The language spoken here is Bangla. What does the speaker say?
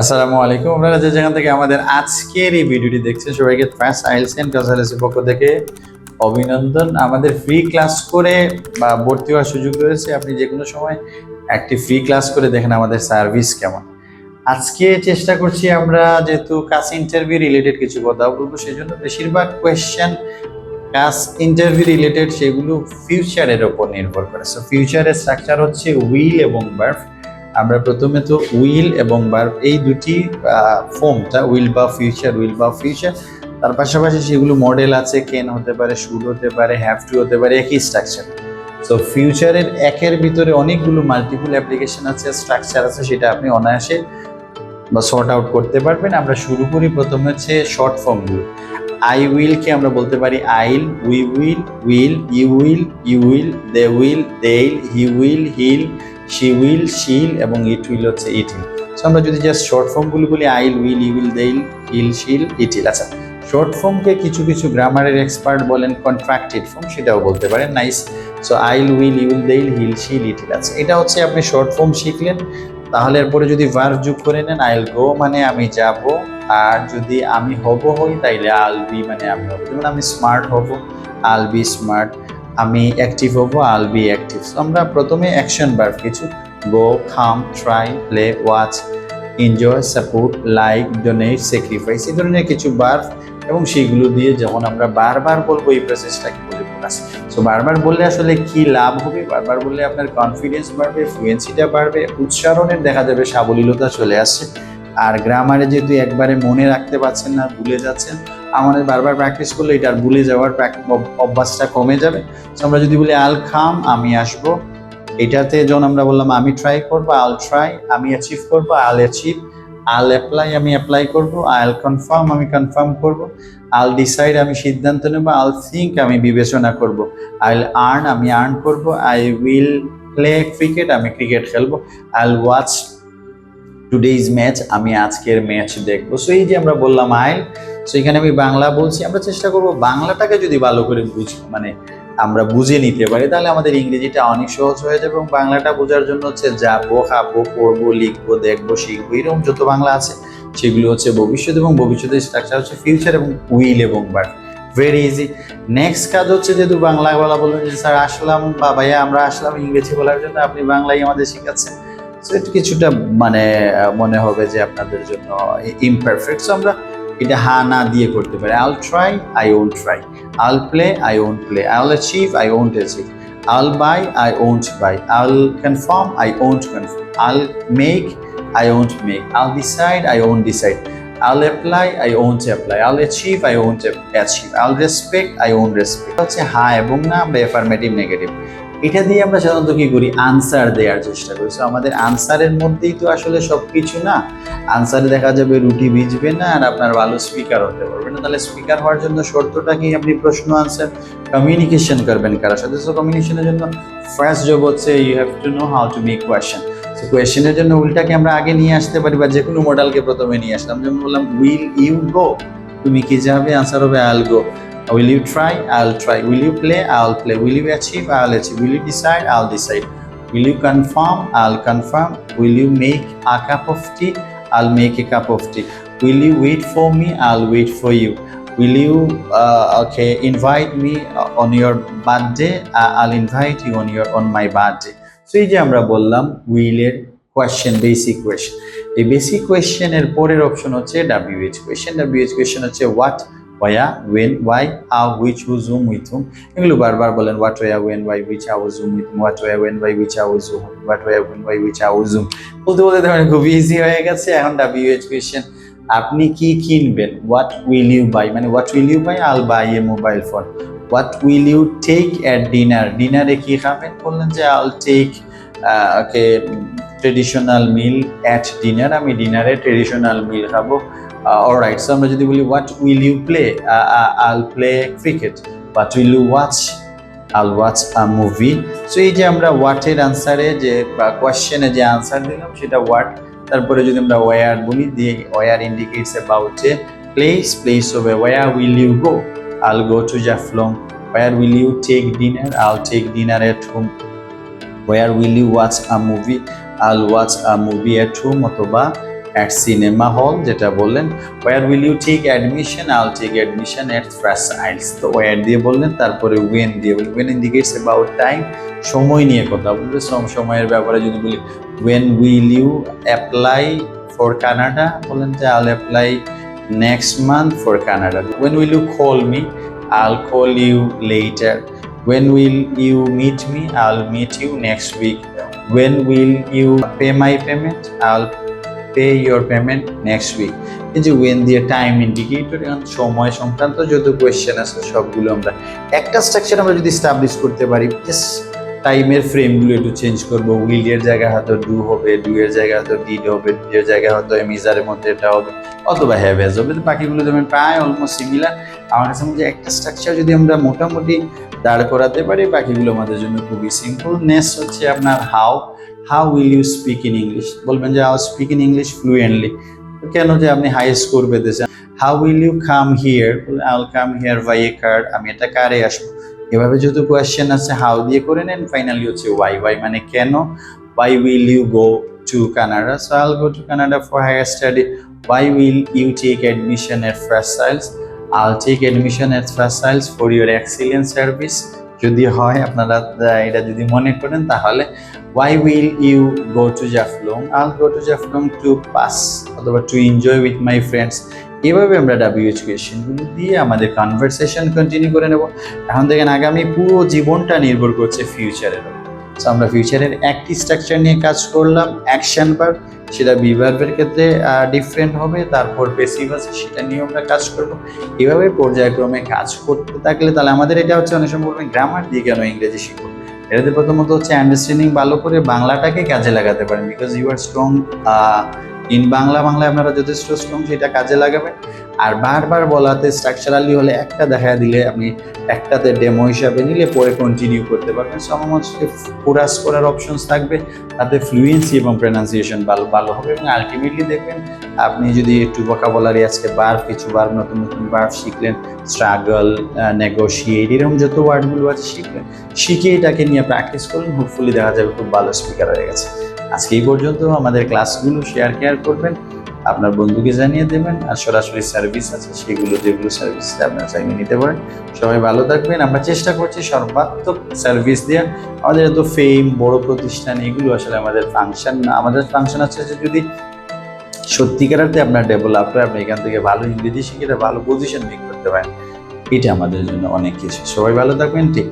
আসসালামু আলাইকুম। আপনারা যে যেখান থেকে আমাদের আজকের এই ভিডিওটি দেখছেন, সবাইকে ফার্স্ট আইলস এন্ড কাসালেসের পক্ষ থেকে অভিনন্দন। আমাদের ফ্রি ক্লাস করে বা ভর্তি হওয়ার সুযোগ রয়েছে। আপনি যে কোনো সময় একটি ফ্রি ক্লাস করে দেখেন আমাদের সার্ভিস কেমন। আজকে চেষ্টা করছি আমরা যেহেতু কাজ ইন্টারভিউ রিলেটেড কিছু কথা বলব সেই জন্য বেশিরভাগ কোয়েশ্চেন কাজ ইন্টারভিউ রিলেটেড সেগুলো ফিউচারের ওপর নির্ভর করে। সো ফিউচারের স্ট্রাকচার হচ্ছে উইল এবং বার্ফ আমরা প্রথমে তো উইল এবং বার্ব এই দুটি ফর্মটা, উইল বা ফিউচার, উইল বা ফিউচার, তার পাশাপাশি সেগুলো মডেল আছে, কেন হতে পারে, শুড হতে পারে, হ্যাভ টু হতে পারে, একই স্ট্রাকচার। সো ফিউচারের একের ভিতরে অনেকগুলো মাল্টিপুল অ্যাপ্লিকেশন আছে, স্ট্রাকচার আছে, সেটা আপনি অনায়াসে বা শর্ট আউট করতে পারবেন। আমরা শুরু করি প্রথমে হচ্ছে শর্ট ফর্মগুলো। আই উইলকে আমরা বলতে পারি I'll, we will will, you will you will, they will, they'll, he will, he'll she will she'll এবং ইট উইল হচ্ছে ইট উইল সো আমরা যদি জাস্ট শর্ট ফর্মগুলো বলি I'll will you will they'll he'll she'll it will আচ্ছা। শর্ট ফর্মকে কিছু কিছু গ্রামারের এক্সপার্ট বলেন কন্ট্রাক্টেড ফর্ম সেটাও বলতে পারেন nice so I'll will you will they'll he'll she'll it আছে এটা হচ্ছে আপনি শর্ট ফর্ম শিখলেন, তাহলে এরপরে যদি ভার্ব যোগ করে নেন আইল গো মানে আমি যাব, আর যদি আমি হব হই, তাইলে আল বি মানে আমি হব। যেমন আমি স্মার্ট হব আল বি স্মার্ট আমি অ্যাক্টিভ হব আল বি অ্যাক্টিভ আমরা প্রথমে অ্যাকশন ভার্ব কিছু go come try play watch enjoy support like donate sacrifice এই ধরনের কিছু ভার্ব এবং সেইগুলো দিয়ে যখন আমরা বারবার বলব এই প্রসেসটাকে বলে ফোকাস সো বারবার বললে আসলে কি লাভ হবে? বারবার বললে আপনার কনফিডেন্স বাড়বে ফ্লুয়েন্সিটা বাড়বে, উচ্চারণের দেখা যাবে সাবলীলতা চলে আসছে। আর গ্রামারে যেহেতু একবারে মনে রাখতে পারছেন না, ভুলে যাচ্ছেন আমাদের বারবার প্র্যাকটিস করলে এটা আর ভুলে যাওয়ার অভ্যাসটা কমে যাবে। তো আমরা যদি বলি, আল খাম, আমি আসব। এটাতে যখন আমরা বললাম, আমি ট্রাই করব আল ট্রাই আমি অ্যাচিভ করব আল অ্যাচিভ আল অ্যাপ্লাই আমি অ্যাপ্লাই করব আল কনফার্ম আমি কনফার্ম করব। আল ডিসাইড আমি সিদ্ধান্ত নেব আল থিঙ্ক আমি বিবেচনা করব। আই আর্ন আমি আর্ন করব। আই উইল প্লে ক্রিকেট আমি ক্রিকেট খেলব। আইল ওয়াচ টুডেইজ ম্যাচ আমি আজকের ম্যাচ দেখব। সো এই যে আমরা বললাম আইল সো এখানে আমি বাংলা বলছি, আমরা চেষ্টা করব বাংলাটাকে যদি ভালো করে বুঝ মানে আমরা বুঝে নিতে পারি, তাহলে আমাদের ইংরেজিটা অনেক সহজ হয়ে যাবে এবং বাংলাটা বোঝার জন্য হচ্ছে যাব, খাব, পড়ব, লিখব, দেখব, শিখব, এরকম যত বাংলা আছে, সেগুলো হচ্ছে ভবিষ্যৎ এবং ভবিষ্যতের স্ট্রাকচার হচ্ছে ফিউচার এবং উইল এবং বার্ড ভেরি ইজি নেক্সট কাজ হচ্ছে যেহেতু বাংলা বলা বলবেন যে, স্যার, আসলাম বা ভাইয়া, আমরা আসলাম ইংরেজি বলার জন্য, আপনি বাংলাই আমাদের শেখাচ্ছেন। সো কিছুটা মানে মনে হবে যে আপনাদের জন্য ইমপারফেক্ট সো আমরা এটা হা না দিয়ে করতে পারি I'll try I won't try I'll play I won't play I'll achieve I won't achieve I'll buy I won't buy I'll confirm I won't confirm I'll make I won't make I'll decide I won't decide I'll apply, I won't apply. I'll achieve, I won't achieve. I'll respect, I won't respect. হচ্ছে হ্যাঁ এবং না আমরা এফার্মেটিভ নেগেটিভ এটা দিয়ে আমরা সাধারণত কি করি? আনসার দেওয়ার চেষ্টা করি। So, আমাদের আনসারের মধ্যেই তো আসলে সব কিছু না আনসারে দেখা যাবে রুটি ভিজবে না আর আপনার ভালো স্পিকার হতে পারবে না। তাহলে স্পিকার হওয়ার জন্য শর্তটা কি? আপনি প্রশ্ন আনসার কমিউনিকেশন করবেন কারোর সাথে। সো কমিউনিকেশনের জন্য ফার্স্ট জব হচ্ছে you have to know how to make question তো কোয়েশ্চেনের জন্য উল্টাকে আমরা আগে নিয়ে আসতে পারি বা যে কোনো মডেলকে প্রথমে নিয়ে আসলাম। যেমন বললাম উইল ইউ গো তুমি কি যাবে আনসার হবে I'll go will you try I'll try will you play I'll play will you achieve I'll achieve will you decide I'll decide will you confirm I'll confirm will you make a cup of tea I'll make a cup of tea will you wait for me I'll wait for you will you uh, okay invite me uh, on your birthday? Uh, i'll invite you on your on my birthday. So এই যে আমরা বললাম উইলের কোয়েশ্চেন বেসিক কোয়েশ্চেন এই বেসিক কোয়েশ্চেনের পরের অপশন হচ্ছে ডাব্লিউএইচ কোয়েশ্চেন ডাব্লিউএইচ কোয়েশ্চেন হচ্ছে what where when why how which who whom with whom এগুলো বারবার বলেন what where when why which how whom with what where when why which how whom what where when why which how whom বলতে বলতে দেখেন, খুব ইজি হয়ে গেছে এখন ডাব্লিউএইচ কোয়েশ্চেন আপনি কি কিনবেন? হোয়াট উইল ইউ বাই মানে what will you buy I'll buy a mobile phone what will you take at dinner ডিনারে কি খাবেন? বললেন যে I'll take okay traditional meal at dinner আমি ডিনারে ট্রেডিশনাল মিল খাব। অলরাইট সো আমরা যদি বলি what will you play I'll play cricket what will you watch I'll watch a movie so এই যে আমরা হোয়াটের আনসারে যে কোয়েশ্চেনে যে আনসার দিলাম, সেটা হোয়াট তারপরে যদি আমরা ওয়ার বলি, দিয়ে where indicates about a place place হবে where will you go I'll go to Jaflong where will you take dinner I'll take dinner at home where will you watch a movie I'll watch a movie at home অথবা অ্যাট সিনেমা হল যেটা বললেন where will you take admission I'll take admission at fresh isles তো ওয়ার দিয়ে বললেন, তারপরে ওয়েন দিয়ে বললেন। ওয়েন ইন্ডিকেটস অ্যাবাউট টাইম সময় নিয়ে কথা বলবে। সম সময়ের ব্যাপারে যদি বলি when will you apply for Canada বললেন যে I'll apply next month for Canada when will you call me I'll call you later when will you meet me? I'll meet you next week. When will you pay my payment? I'll pay your payment next week. এই যে ওয়েন দিয়ে টাইম ইন্ডিকেটর এখন সময় সংক্রান্ত যত কোয়েশ্চেন আছে সবগুলো আমরা একটা স্ট্রাকচার আমরা যদি স্টাবলিশ করতে পারি জাস্ট টাইমের ফ্রেমগুলো একটু চেঞ্জ করব। উইল এর জায়গায় হয়তো ডু হবে ডু এর জায়গায় হয়তো ডিড হবে ডি এর জায়গায় হয়তো এমিজারের মধ্যে এটা হবে, অথবা হ্যাভ হ্যাজ হবে। তো বাকিগুলো যেমন প্রায় অলমোস্ট সিমিলার আমার কাছে হয় একটা স্ট্রাকচার যদি আমরা মোটামুটি দাঁড় করাতে পারি, বাকিগুলো আমাদের জন্য খুবই সিম্পল নেক্সট হচ্ছে আপনার how how will you speak in English বলবেন যে how speak in English fluently কেন যে আপনি high score পেতেছেন how will you come here I will come here by a card আমি এটা কারে আসব। এভাবে যেহেতু কোয়েশ্চেন আছে হাউ দিয়ে করে নেন ফাইনালি হচ্ছে ওয়াই ওয়াই মানে কেন? Why will you go to Canada so I'll go to Canada for higher study why will you take admission at first sails I'll take admission at first sails for your excellent service যদি হয় আপনারা এটা যদি মনে করেন তাহলে why will you go to Jaflong I'll go to Jaflong to pass অথবা to enjoy with my friends এভাবে আমরা ডাব্লিউএইচ কোয়েশ্চেনগুলো দিয়ে আমাদের কনভারসেশন কন্টিনিউ করে নেব। এখন দেখেন আগামী পুরো জীবনটা নির্ভর করছে ফিউচারের So, আমরা ফিউচারের একটি স্ট্রাকচার নিয়ে কাজ করলাম অ্যাকশন বার সেটা বিভাগের ক্ষেত্রে ডিফারেন্ট হবে, তারপর পেসিভ আছে, সেটা নিয়ে আমরা কাজ করব। এভাবে পর্যায়ক্রমে কাজ করতে থাকলে তাহলে আমাদের এটা হচ্ছে অনেক সময় বলবেন গ্রামার দিয়ে কেন ইংরেজি শিখব? এটাতে প্রথমত হচ্ছে আন্ডারস্ট্যান্ডিং ভালো করে বাংলাটাকে কাজে লাগাতে পারেন because you are strong in Bangla, বাংলায় আপনারা যথেষ্ট স্ট্রং সেটা কাজে লাগাবেন। আর বারবার বলাতে স্ট্রাকচারালি হলে একটা দেখা দিলে আপনি একটাতে ডেমো হিসাবে নিলে পরে কন্টিনিউ করতে পারবেন। সো আমার কোরাস করার অপশনস থাকবে, তাতে ফ্লুয়েন্সি এবং প্রনাউন্সিয়েশন ভালো ভালো হবে এবং আলটিমেটলি দেখবেন আপনি যদি একটু ভোকাবুলারি আজকে বার কিছু বার নতুন নতুন বার শিখলেন স্ট্রাগল নেগোশিয়েট এরকম যত ওয়ার্ডগুলো আছে শিখলেন, শিখে এটাকে নিয়ে প্র্যাকটিস করলেন হোপফুলি দেখা যাবে খুব ভালো স্পিকার হয়ে গেছে। আজকে এই পর্যন্ত আমাদের ক্লাসগুলো শেয়ার কেয়ার করবেন। আপনার বন্ধুকে জানিয়ে দেবেন আর সরাসরি সার্ভিস আছে, সেগুলো যেগুলো সার্ভিস আপনারা চাইলে নিতে পারেন। সবাই ভালো থাকবেন। আমরা চেষ্টা করছি সর্বাত্মক সার্ভিস দেওয়া আমাদের এত ফেম বড় প্রতিষ্ঠান, এগুলো আসলে আমাদের ফাংশন না। আমাদের ফাংশন আছে যে যদি সত্যিকারাতে আপনার ডেভেলপ আপনি এখান থেকে ভালো ইংরেজি শিখে ভালো পজিশন মেক করতে পারেন, এটা আমাদের জন্য অনেক কিছু। সবাই ভালো থাকবেন ঠিক